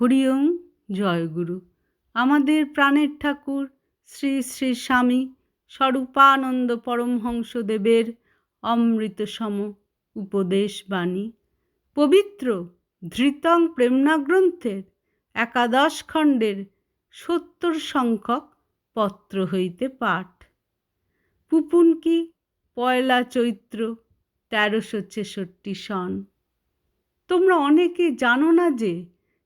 হরিওং জয়গুরু আমাদের প্রাণের ঠাকুর শ্রী শ্রী স্বামী স্বরূপানন্দ পরমহংসদেবের অমৃতসম উপদেশ বাণী। পবিত্র ধৃতং প্রেমনা গ্রন্থের একাদশ খণ্ডের সত্তর সংখ্যক পত্র হইতে পাঠ। পুপুনকি পয়লা চৈত্র তেরোশো ছেষট্টি সন। তোমরা অনেকে জানো না যে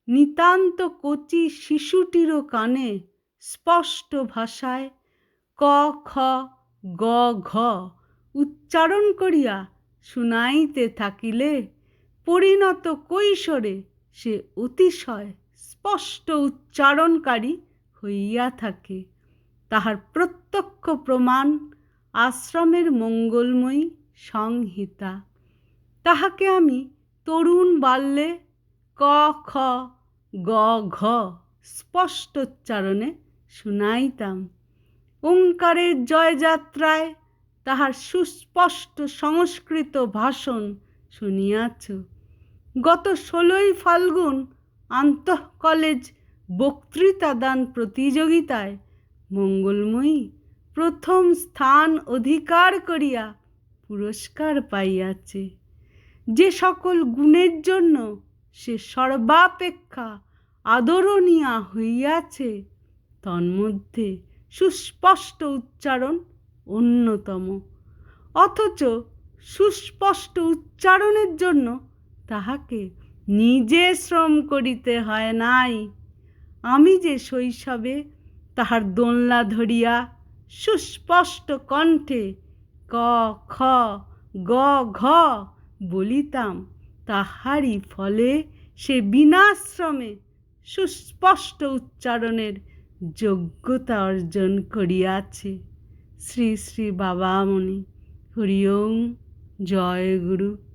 নিতান্ত কচি শিশুটিরও কানে স্পষ্ট ভাষায় ক, খ, গ, ঘ উচ্চারণ করিয়া শুনাইতে থাকিলে পরিণত কৈশোরে সে অতিশয় স্পষ্ট উচ্চারণকারী হইয়া থাকে। তাহার প্রত্যক্ষ প্রমাণ আশ্রমের মঙ্গলময়ী সংহিতা। তাহাকে আমি তরুণ বাল্যে ক, খ গ, ঘ, স্পষ্টোচ্চারণে শুনাইতাম। ওঙ্কারের জয়যাত্রায় তাহার সুস্পষ্ট সংস্কৃত ভাষণ শুনিয়াছ। গত ষোলোই ফাল্গুন আন্তঃ কলেজ বক্তৃতাদান প্রতিযোগিতায় মঙ্গলময়ী প্রথম স্থান অধিকার করিয়া পুরস্কার পাইয়াছে। যে সকল গুণের জন্য সে সর্বাপেক্ষা আদরণীয়া হইয়াছে। তন্মধ্যে সুস্পষ্ট উচ্চারণ অন্যতম। অথচ সুস্পষ্ট উচ্চারণের জন্য তাহাকে নিজে শ্রম করিতে হয় নাই। আমি যে শৈশবে তাহার দোলনা ধরিয়া সুস্পষ্ট কণ্ঠে ক, খ, গ, ঘ বলিতাম, তাহারই ফলে সে বিনাশ্রমে সুস্পষ্ট উচ্চারণের যোগ্যতা অর্জন করিয়াছে। শ্রী শ্রী বাবামণি। হরি ওম। জয় গুরু।